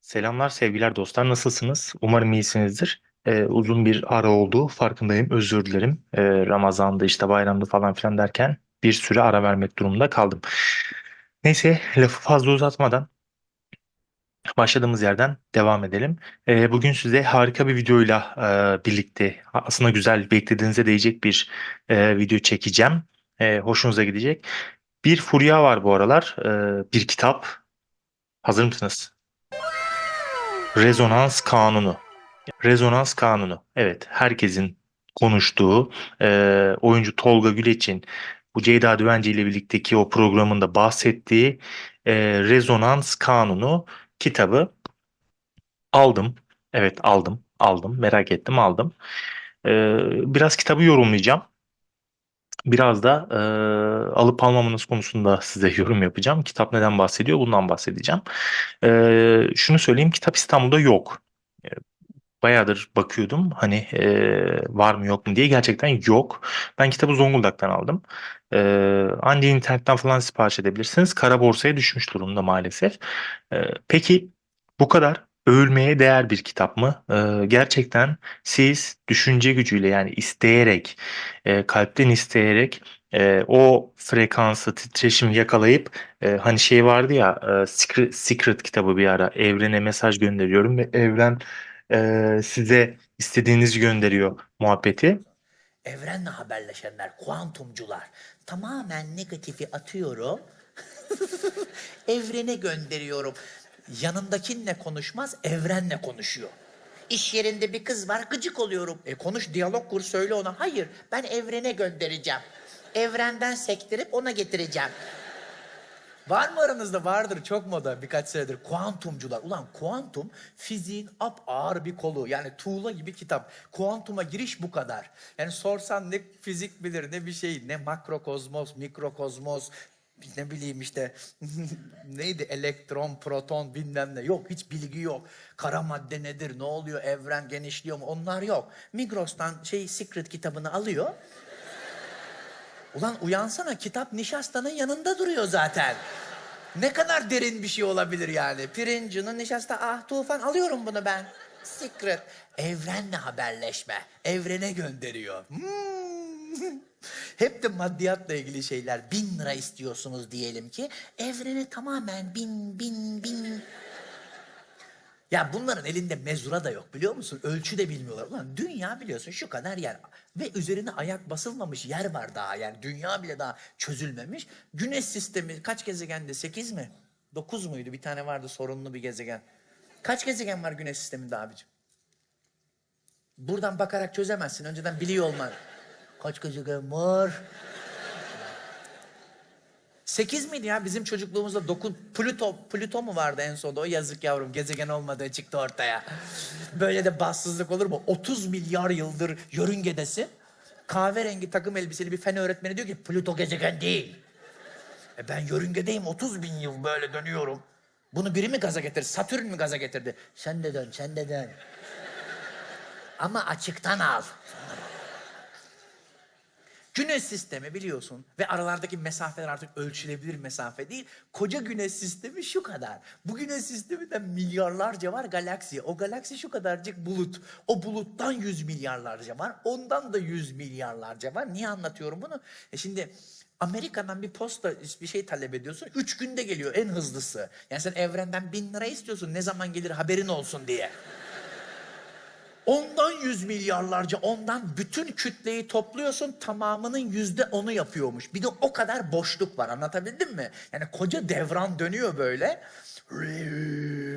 Selamlar, sevgiler dostlar. Nasılsınız? Umarım iyisinizdir. Ee, uzun bir ara oldu. Farkındayım. Özür dilerim. Ee, Ramazan'da işte bayramda falan filan derken bir süre ara vermek durumunda kaldım. Neyse, lafı fazla uzatmadan başladığımız yerden devam edelim. Ee, bugün size harika bir videoyla e, birlikte aslında güzel, beklediğinize değecek bir e, video çekeceğim. E, hoşunuza gidecek. Bir furya var bu aralar. E, bir kitap. Hazır mısınız? Rezonans Kanunu. Rezonans Kanunu. Evet, herkesin konuştuğu e, oyuncu Tolga Güleç'in bu Ceyda Düvenci ile birlikteki o programında bahsettiği e, Rezonans Kanunu kitabı aldım. Evet aldım, aldım. Merak ettim, aldım. E, biraz kitabı yorumlayacağım. Biraz da e, alıp almamanız konusunda size yorum yapacağım. Kitap neden bahsediyor? Bundan bahsedeceğim. E, şunu söyleyeyim, kitap İstanbul'da yok. Bayağıdır bakıyordum hani e, var mı yok mu diye gerçekten yok. Ben kitabı Zonguldak'tan aldım. E, anca internetten falan sipariş edebilirsiniz. Kara borsaya düşmüş durumda maalesef. E, peki bu kadar övülmeye değer bir kitap mı? E, gerçekten siz düşünce gücüyle yani isteyerek, e, kalpten isteyerek e, o frekansı, titreşimi yakalayıp e, hani şey vardı ya e, Secret, Secret kitabı bir ara evrene mesaj gönderiyorum ve evren e, size istediğinizi gönderiyor muhabbeti. Evrenle haberleşenler, kuantumcular. Tamamen negatifi atıyorum. Evrene gönderiyorum. Yanındakinle konuşmaz, evrenle konuşuyor. İş yerinde bir kız var, gıcık oluyorum. E konuş, diyalog kur, söyle ona. Hayır, ben evrene göndereceğim. Evrenden sektirip ona getireceğim. Var mı aranızda? Vardır çok moda birkaç senedir. Kuantumcular. Ulan kuantum fiziğin ap ağır bir kolu. Yani tuğla gibi kitap. Kuantuma giriş bu kadar. Yani sorsan ne fizik bilir ne bir şey. Ne makrokozmos, mikrokozmos, ne bileyim işte neydi elektron, proton bilmem ne. Yok hiç bilgi yok. Kara madde nedir, ne oluyor, evren genişliyor mu onlar yok. Migros'tan şey Secret kitabını alıyor. Ulan uyansana kitap nişastanın yanında duruyor zaten. Ne kadar derin bir şey olabilir yani. Pirincinin nişasta ah tufan alıyorum bunu ben. Secret. Evrenle haberleşme. Evrene gönderiyor. Hmm. Hep de maddiyatla ilgili şeyler. Bin lira istiyorsunuz diyelim ki. Evrene tamamen bin bin bin. Ya bunların elinde mezura da yok biliyor musun? Ölçü de bilmiyorlar. Ulan dünya biliyorsun şu kadar yer. Ve üzerine ayak basılmamış yer var daha. Yani dünya bile daha çözülmemiş. Güneş sistemi kaç gezegende? Sekiz mi? Dokuz muydu? Bir tane vardı sorunlu bir gezegen. Kaç gezegen var güneş sisteminde abicim? Buradan bakarak çözemezsin. Önceden biliyor olman. Kaç gezegen var? Sekiz miydi ya bizim çocukluğumuzda dokuz Plüto Plüto mu vardı en sonunda o yazık yavrum gezegen olmadığı çıktı ortaya. Böyle de bassızlık olur mu? 30 milyar yıldır yörüngedesin. Kahverengi takım elbiseli bir fen öğretmeni diyor ki Plüto gezegen değil. E ben yörüngedeyim 30 bin yıl böyle dönüyorum. Bunu biri mi gaza getirdi? Satürn mü gaza getirdi? Sen de dön, sen de dön. Ama açıktan al. Güneş sistemi biliyorsun ve aralardaki mesafeler artık ölçülebilir mesafe değil. Koca güneş sistemi şu kadar. Bu güneş sisteminde milyarlarca var galaksi. O galaksi şu kadarcık bulut. O buluttan yüz milyarlarca var. Ondan da yüz milyarlarca var. Niye anlatıyorum bunu? E şimdi Amerika'dan bir posta bir şey talep ediyorsun. Üç günde geliyor en hızlısı. Yani sen evrenden bin lira istiyorsun. Ne zaman gelir haberin olsun diye. Ondan yüz milyarlarca ondan bütün kütleyi topluyorsun tamamının yüzde onu yapıyormuş. Bir de o kadar boşluk var anlatabildim mi? Yani koca devran dönüyor böyle.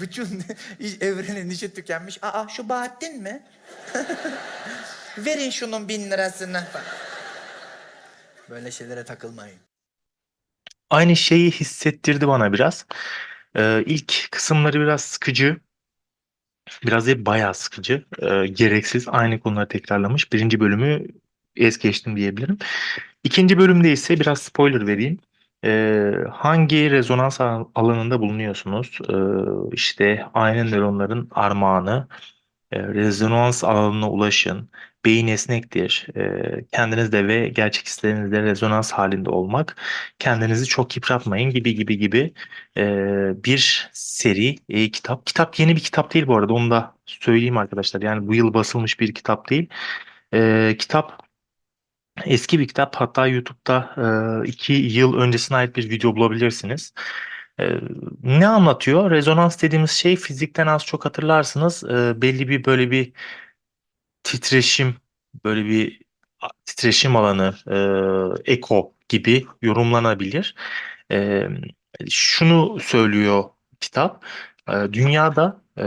Bütün evrenin işi tükenmiş. Aa şu Bahattin mi? Verin şunun bin lirasını. Böyle şeylere takılmayın. Aynı şeyi hissettirdi bana biraz. Ee, ilk kısımları biraz sıkıcı. Biraz değil bayağı sıkıcı. Ee, gereksiz aynı konuları tekrarlamış. Birinci bölümü es geçtim diyebilirim. İkinci bölümde ise biraz spoiler vereyim. Ee, hangi rezonans al- alanında bulunuyorsunuz? Ee, işte aynı nöronların armağanı, E, rezonans alanına ulaşın. Beyin esnektir. E, kendinizde ve gerçek hislerinizde rezonans halinde olmak. Kendinizi çok yıpratmayın gibi gibi gibi e, bir seri e, kitap. Kitap yeni bir kitap değil bu arada. Onu da söyleyeyim arkadaşlar. Yani bu yıl basılmış bir kitap değil. E, kitap Eski bir kitap hatta YouTube'da e, iki yıl öncesine ait bir video bulabilirsiniz. E, ne anlatıyor? Rezonans dediğimiz şey fizikten az çok hatırlarsınız. E, belli bir böyle bir titreşim, böyle bir titreşim alanı, e, eko gibi yorumlanabilir. E, şunu söylüyor kitap. E, dünyada e,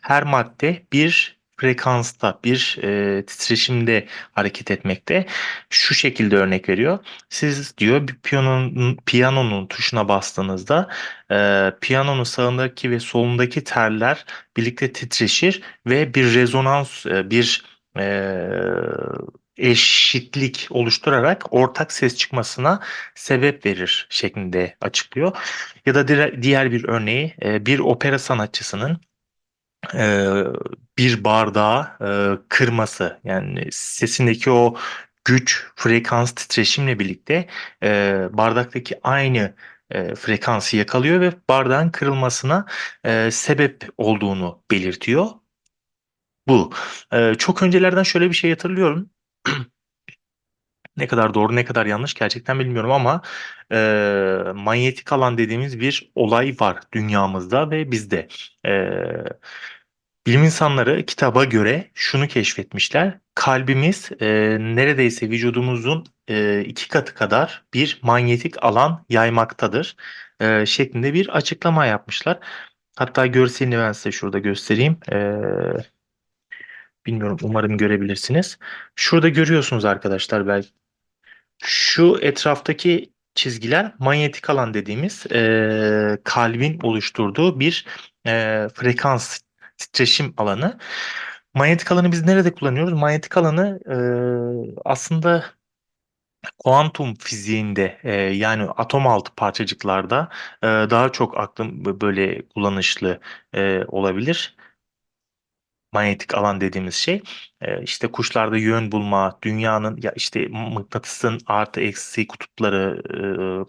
her madde bir frekansta, bir e, titreşimde hareket etmekte. Şu şekilde örnek veriyor. Siz diyor bir piyanonun, piyanonun tuşuna bastığınızda e, piyanonun sağındaki ve solundaki teller birlikte titreşir ve bir rezonans, e, bir e, eşitlik oluşturarak ortak ses çıkmasına sebep verir şeklinde açıklıyor. Ya da diğer bir örneği e, bir opera sanatçısının e, bir bardağı e, kırması yani sesindeki o güç, frekans, titreşimle birlikte e, bardaktaki aynı e, frekansı yakalıyor ve bardağın kırılmasına e, sebep olduğunu belirtiyor. Bu. E, çok öncelerden şöyle bir şey hatırlıyorum. Ne kadar doğru ne kadar yanlış gerçekten bilmiyorum ama e, manyetik alan dediğimiz bir olay var dünyamızda ve bizde. E, bilim insanları kitaba göre şunu keşfetmişler. Kalbimiz e, neredeyse vücudumuzun e, iki katı kadar bir manyetik alan yaymaktadır e, şeklinde bir açıklama yapmışlar. Hatta görselini ben size şurada göstereyim. E, bilmiyorum umarım görebilirsiniz. Şurada görüyorsunuz arkadaşlar belki şu etraftaki çizgiler manyetik alan dediğimiz e, kalbin oluşturduğu bir e, frekans titreşim alanı. Manyetik alanı biz nerede kullanıyoruz? Manyetik alanı e, aslında kuantum fiziğinde e, yani atom altı parçacıklarda e, daha çok aklım böyle kullanışlı e, olabilir manyetik alan dediğimiz şey e, işte kuşlarda yön bulma, dünyanın ya işte mıknatısın artı eksi kutupları,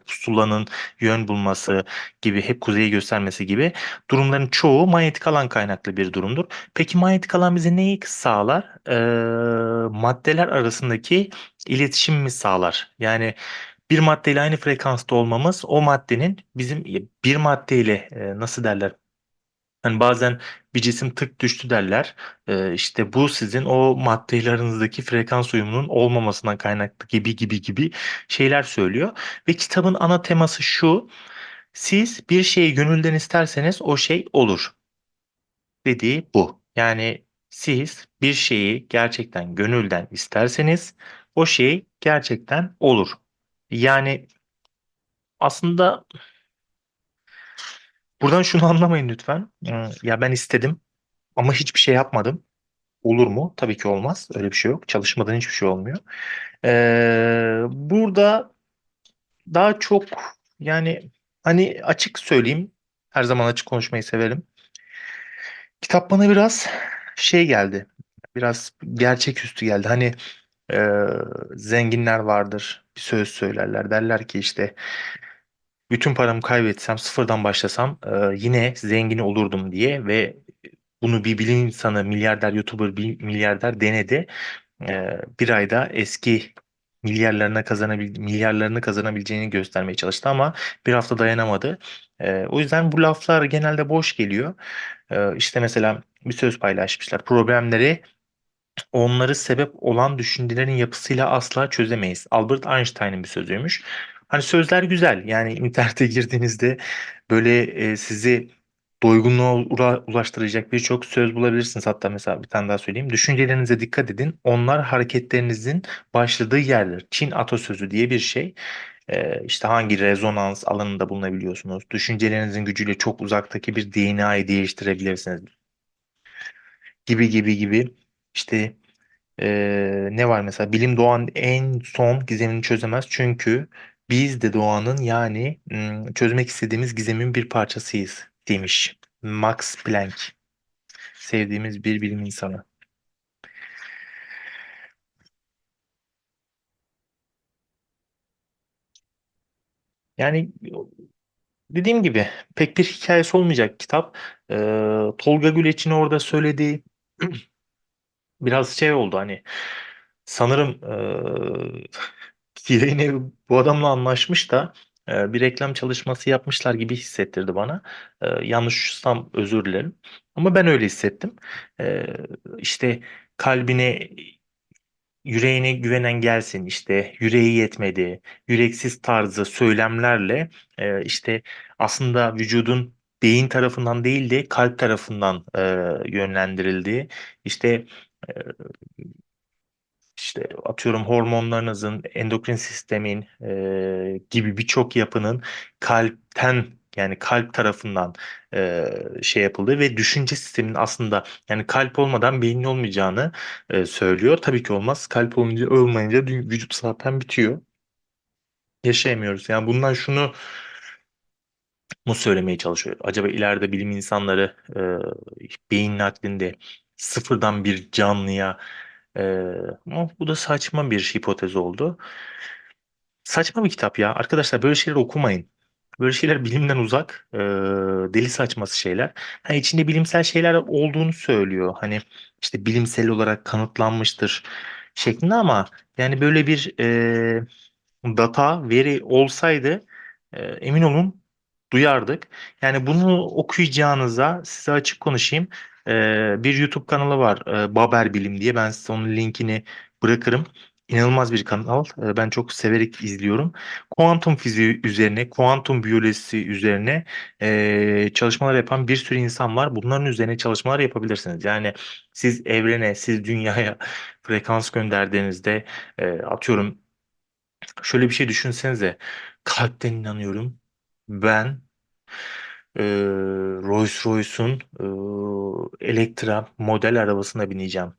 e, pusulanın yön bulması gibi hep kuzeyi göstermesi gibi durumların çoğu manyetik alan kaynaklı bir durumdur. Peki manyetik alan bize neyi sağlar? E, maddeler arasındaki iletişimimi sağlar. Yani bir maddeyle aynı frekansta olmamız o maddenin bizim bir maddeyle nasıl derler Hani bazen bir cisim tık düştü derler. Ee, işte bu sizin o maddelerinizdeki frekans uyumunun olmamasından kaynaklı gibi gibi gibi şeyler söylüyor. Ve kitabın ana teması şu. Siz bir şeyi gönülden isterseniz o şey olur. Dediği bu. Yani siz bir şeyi gerçekten gönülden isterseniz o şey gerçekten olur. Yani aslında buradan şunu anlamayın lütfen. Ee, Ya ben istedim ama hiçbir şey yapmadım. Olur mu? Tabii ki olmaz. Öyle bir şey yok. Çalışmadan hiçbir şey olmuyor. Ee, burada daha çok yani hani açık söyleyeyim. Her zaman açık konuşmayı severim. Kitap bana biraz şey geldi. Biraz gerçeküstü geldi. Hani e, zenginler vardır. Bir söz söylerler. Derler ki işte bütün paramı kaybetsem, sıfırdan başlasam e, yine zengin olurdum diye ve bunu bir bilim insanı, milyarder, YouTuber, bir milyarder denedi. E, bir ayda eski milyarlarına kazanabil milyarlarını kazanabileceğini göstermeye çalıştı ama bir hafta dayanamadı. E, o yüzden bu laflar genelde boş geliyor. E, işte mesela bir söz paylaşmışlar. Problemleri onları sebep olan düşüncelerin yapısıyla asla çözemeyiz. Albert Einstein'ın bir sözüymüş. Hani sözler güzel. Yani internete girdiğinizde böyle e, sizi doygunluğa ulaştıracak birçok söz bulabilirsiniz. Hatta mesela bir tane daha söyleyeyim. Düşüncelerinize dikkat edin. Onlar hareketlerinizin başladığı yerdir. Çin atasözü diye bir şey. E, işte hangi rezonans alanında bulunabiliyorsunuz. Düşüncelerinizin gücüyle çok uzaktaki bir DNA'yı değiştirebilirsiniz. Gibi gibi gibi. İşte ee, ne var mesela bilim doğanın en son gizemini çözemez çünkü biz de doğanın yani çözmek istediğimiz gizemin bir parçasıyız demiş Max Planck. sevdiğimiz bir bilim insanı. Yani dediğim gibi pek bir hikayesi olmayacak kitap. Ee, Tolga Güleç'in orada söylediği biraz şey oldu hani sanırım yine bu adamla anlaşmış da ee, bir reklam çalışması yapmışlar gibi hissettirdi bana. Ee, yanlışsam özür dilerim. Ama ben öyle hissettim. Ee, işte kalbine yüreğine güvenen gelsin işte yüreği yetmedi, yüreksiz tarzı söylemlerle e, işte aslında vücudun beyin tarafından değil de kalp tarafından e, yönlendirildiği işte e, işte atıyorum hormonlarınızın, endokrin sistemin e, gibi birçok yapının kalpten yani kalp tarafından e, şey yapıldığı ve düşünce sisteminin aslında yani kalp olmadan beynin olmayacağını e, söylüyor. Tabii ki olmaz. Kalp olmayınca dü- vücut zaten bitiyor. Yaşayamıyoruz. Yani bundan şunu mu söylemeye çalışıyor? Acaba ileride bilim insanları e, beyin naklinde sıfırdan bir canlıya e, ama bu da saçma bir hipotez oldu. Saçma bir kitap ya. Arkadaşlar böyle şeyler okumayın. Böyle şeyler bilimden uzak, e, deli saçması şeyler. Ha, içinde bilimsel şeyler olduğunu söylüyor. Hani işte bilimsel olarak kanıtlanmıştır şeklinde ama yani böyle bir e, data, veri olsaydı e, emin olun duyardık. Yani bunu okuyacağınıza size açık konuşayım. E, bir YouTube kanalı var e, Baber Bilim diye. Ben size onun linkini bırakırım. İnanılmaz bir kanal. E, ben çok severek izliyorum. Kuantum fiziği üzerine, kuantum biyolojisi üzerine e, çalışmalar yapan bir sürü insan var. Bunların üzerine çalışmalar yapabilirsiniz. Yani siz evrene, siz dünyaya frekans gönderdiğinizde e, atıyorum Şöyle bir şey düşünsenize. Kalpten inanıyorum. Ben e, Rolls Royce'un e, Electra model arabasına bineceğim.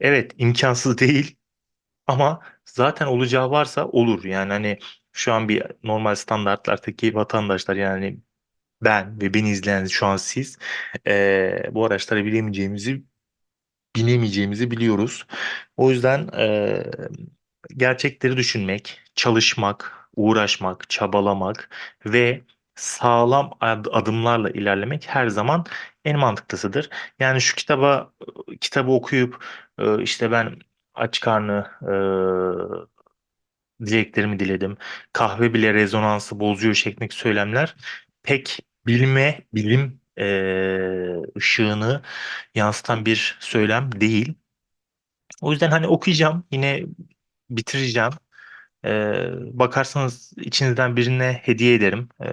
Evet, imkansız değil ama zaten olacağı varsa olur. Yani hani şu an bir normal standartlardaki vatandaşlar yani ben ve beni izleyen şu an siz e, bu araçlara bilemeyeceğimizi binemeyeceğimizi biliyoruz. O yüzden e, gerçekleri düşünmek, çalışmak, uğraşmak, çabalamak ve sağlam ad- adımlarla ilerlemek her zaman en mantıklısıdır. Yani şu kitaba kitabı okuyup işte ben aç karnı e, dileklerimi diledim. Kahve bile rezonansı bozuyor şeklindeki söylemler pek bilme, bilim e, ışığını yansıtan bir söylem değil. O yüzden hani okuyacağım, yine bitireceğim. Ee, bakarsanız içinizden birine hediye ederim. Ee,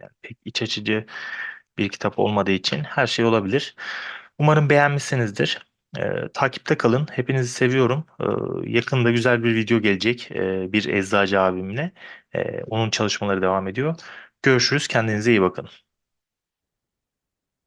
yani pek iç açıcı bir kitap olmadığı için her şey olabilir. Umarım beğenmişsinizdir. Ee, takipte kalın. Hepinizi seviyorum. Ee, yakında güzel bir video gelecek. Ee, bir eczacı abimle. Ee, onun çalışmaları devam ediyor. Görüşürüz. Kendinize iyi bakın.